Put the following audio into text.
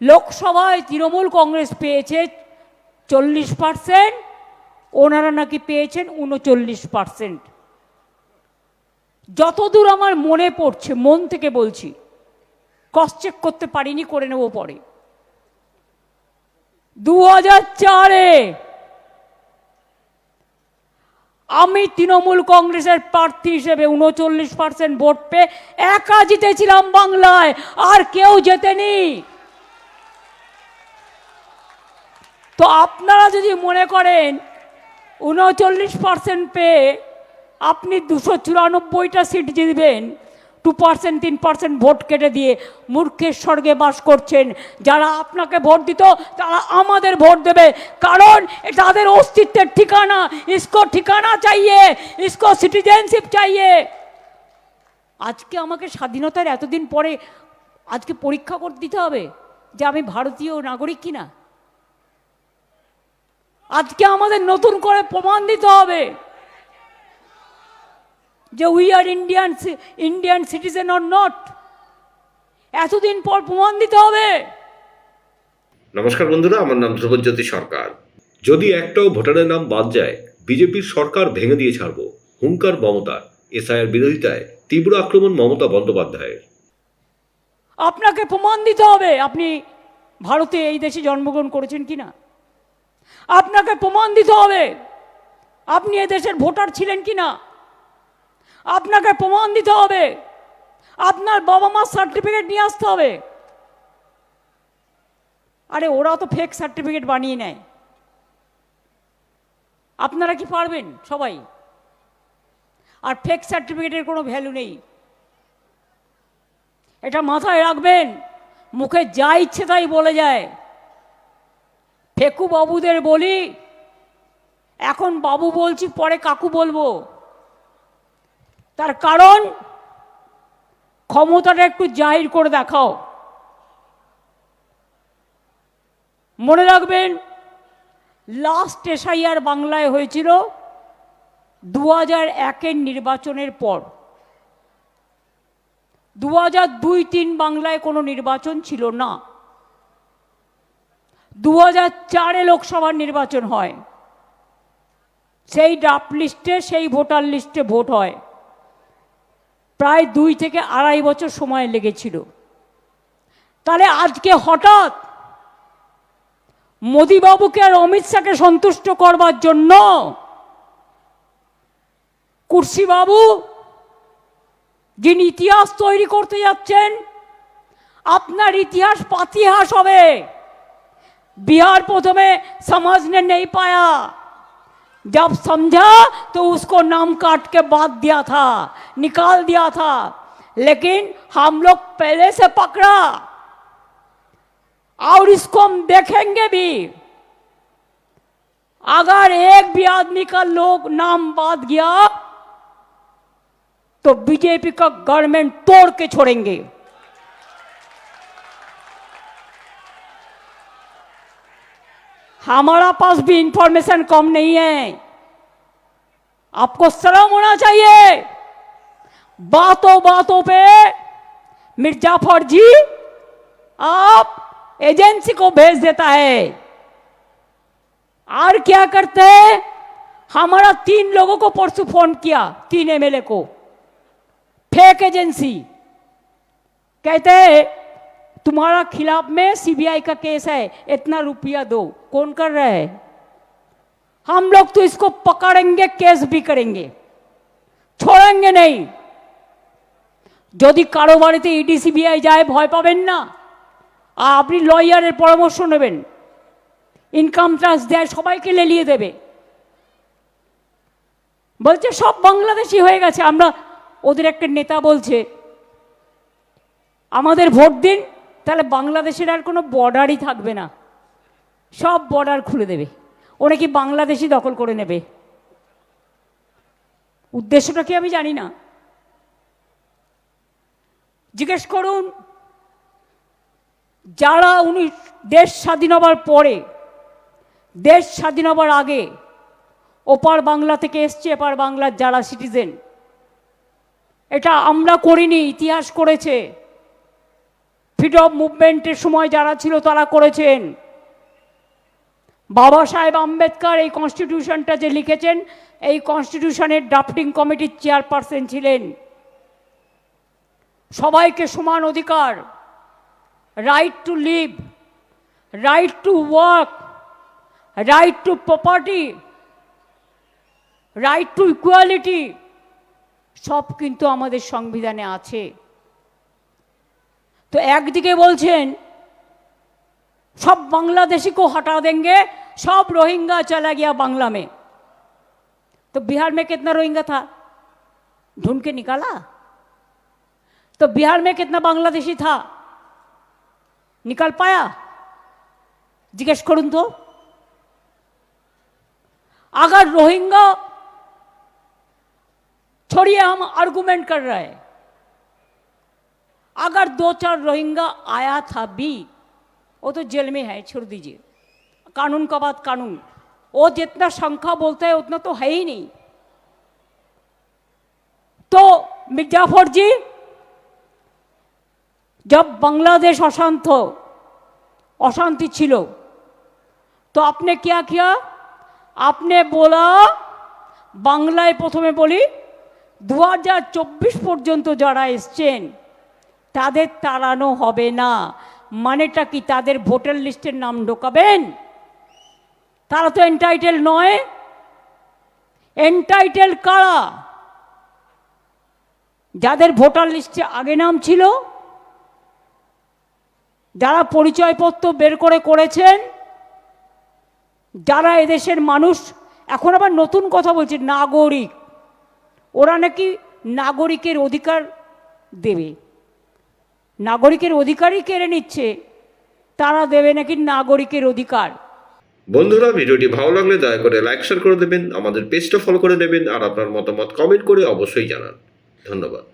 লোকসভায় তৃণমূল কংগ্রেস পেয়েছে চল্লিশ পার্সেন্ট, ওনারা নাকি পেয়েছেন উনচল্লিশ পার্সেন্ট। যতদূর আমার মনে পড়ছে, মন থেকে বলছি ক্রস চেক করতে পারিনি, করে নেব পরে। দু হাজার চারে আমি তৃণমূল কংগ্রেসের প্রার্থী হিসেবে উনচল্লিশ পার্সেন্ট ভোট পেয়ে একা জিতেছিলাম বাংলায়, আর কেউ জেতেনি। তো আপনারা যদি মনে করেন উনচল্লিশ পার্সেন্ট পেয়ে আপনি দুশো চুরানব্বইটা সিট জিতবেন টু পার্সেন্ট তিন পার্সেন্ট ভোট কেটে দিয়ে মূর্খের স্বর্গে বাস করছেন। যারা আপনাকে ভোট দিত, তারা আমাদের ভোট দেবে। কারণ তাদের অস্তিত্বের ঠিকানা, ইসকো ঠিকানা চাইয়ে, ইসকো সিটিজেনশিপ চাইয়ে। আজকে আমাকে স্বাধীনতার এতদিন পরে আজকে পরীক্ষা করে দিতে হবে যে আমি ভারতীয় নাগরিক কিনা? আজকে আমাদের নতুন করে প্রমাণ দিতে হবে যে we are Indian Indian citizen or not এতদিন পর প্রমাণ দিতে হবে। নমস্কার বন্ধুরা আমার নাম ধ্রুবজ্যোতি সরকার। যদি একটাও ভোটারের নাম বাদ যায় বিজেপির সরকার ভেঙে দিয়ে ছাড়বো। হুঙ্কার মমতার এসআইয়ের বিরোধিতায় তীব্র আক্রমণ মমতা বন্দ্যোপাধ্যায়ের। আপনাকে প্রমাণ দিতে হবে আপনি ভারতে এই দেশে জন্মগ্রহণ করেছেন কি না আপনাকে প্রমাণ দিতে হবে। আপনি এদেশের ভোটার ছিলেন কি না আপনাকে প্রমাণ দিতে হবে। আপনার বাবা মার সার্টিফিকেট নিয়ে আসতে হবে। আরে, ওরা তো ফেক সার্টিফিকেট বানিয়ে নেয়। আপনারা কি পারবেন সবাই? আর ফেক সার্টিফিকেটের কোনো ভ্যালু নেই। এটা মাথায় রাখবেন। মুখে যা ইচ্ছে তাই বলে যায়। ফেকু বাবুদের বলি। এখন বাবু বলছি, পরে কাকু বলব। তার কারণ, ক্ষমতাটা একটু জাহির করে দেখাও। মনে রাখবেন লাস্ট এসআইআর বাংলায় হয়েছিল দু হাজার একের নির্বাচনের পর। দু হাজার দুই তিন বাংলায় কোনো নির্বাচন ছিল না। দু চারে লোকসভার নির্বাচন হয়। সেই ড্রাফট লিস্টে সেই ভোটার লিস্টে ভোট হয়। প্রায় দুই থেকে আড়াই বছর সময় লেগেছিল। তাহলে আজকে হঠাৎ মোদিবাবুকে আর অমিত শাহকে সন্তুষ্ট করবার জন্য কুর্সিবাবু যিনি ইতিহাস তৈরি করতে যাচ্ছেন, আপনার ইতিহাস পাতিহাস হবে। बिहार प्रथमे समझने नहीं पाया। जब समझा तो उसको नाम काट के बात दिया था, निकाल दिया था। लेकिन हम लोग पहले से पकड़ा। और इसको हम देखेंगे भी। अगर एक भी आदमी का लोग नाम बात गया तो बीजेपी का गवर्नमेंट तोड़ के छोड़ेंगे। हमारा पास भी इंफॉर्मेशन कम नहीं है। आपको शर्म होना चाहिए। बातों बातों पे, मिर्जाफर जी, आप एजेंसी को भेज देता है। और क्या करते हैं? हमारा तीन लोगों को परसों फ़ोन किया, तीन एमएलए को। फेक एजेंसी कहते हैं तुम्हारा खिलाफ में सीबीआई का केस है इतना रुपया दो कौन कर रहा है हम लोग तो इसको पकड़ेंगे केस भी करेंगे छोड़ेंगे नहीं যদি কারো বাড়িতে ইডি সিবিআই যায় ভয় পাবেন না আর আপনি লয়ারের পরামর্শ নেবেন ইনকাম ট্যাক্স দেয় সবাইকে লেলিয়ে দেবে বলছে সব বাংলাদেশি হয়ে গেছে আমরা ওদের একটা নেতা বলছে আমাদের ভোট দিন তাহলে বাংলাদেশের আর কোনো বর্ডারই থাকবে না। সব বর্ডার খুলে দেবে। ওরা কি বাংলাদেশি দখল করে নেবে? উদ্দেশ্যটা কি আমি জানি না। জিজ্ঞেস করুন, যারা উনি দেশ স্বাধীন হবার পরে, দেশ স্বাধীন হবার আগে ওপার বাংলা থেকে এসছে, এপার বাংলার যারা সিটিজেন এটা আমরা করিনি, ইতিহাস করেছে। ফ্রিডম মুভমেন্টের সময় যারা ছিল তারা করেছেন। বাবা সাহেব আম্বেদকর এই কনস্টিটিউশনটা যে লিখেছেন, এই কনস্টিটিউশনের ড্রাফটিং কমিটির চেয়ারপারসন ছিলেন। সবাইকে সমান অধিকার right to live right to work right to property right to equality সব কিন্তু আমাদের সংবিধানে আছে। তো একদিকে বলছেন सब बांग्लादेशी को हटा देंगे सब रोहिंगा चला गया बांग्ला में तो बिहार में कितना रोहिंगा था ढूंढ के निकाला तो बिहार में कितना बांग्लादेशी था निकाल पाया जिज्ञेस करूं तो अगर रोहिंगा छोड़िए हम आर्गुमेंट कर रहे हैं अगर दो चार रोहिंगा आया था भी वो तो जेल में है छोड़ दीजिए कानून का बात कानून वो जितना संख्या बोलता है उतना तो है ही नहीं तो मिर्जाफर जी जब बांग्लादेश अशांत हो अशांति छिलो तो आपने क्या किया आपने बोला বাংলায় প্রথমে বলি দু হাজার চব্বিশ পর্যন্ত যারা এসছেন তাদের তাড়ানো হবে না। মানেটা কি তাদের ভোটার লিস্টের নাম ঢোকাবেন? তারা তো এন্টাইটেল নয়। এন্টাইটেল কারা? যাদের ভোটার লিস্টে আগে নাম ছিল, যারা পরিচয়পত্র বের করে করেছেন, যারা এদেশের মানুষ, এখন আবার নতুন কথা বলছে, নাগরিক। ওরা নাকি নাগরিকের অধিকার দেবে। নাগরিকের অধিকারই কেড়ে নিচ্ছে, তারা দেবে নাকি নাগরিকের অধিকার? বন্ধুরা, ভিডিওটি ভালো লাগলে দয়া করে লাইক শেয়ার করে দেবেন, আমাদের পেজটা ফলো করে নেবেন আর আপনার মতামত কমেন্ট করে অবশ্যই জানান। ধন্যবাদ।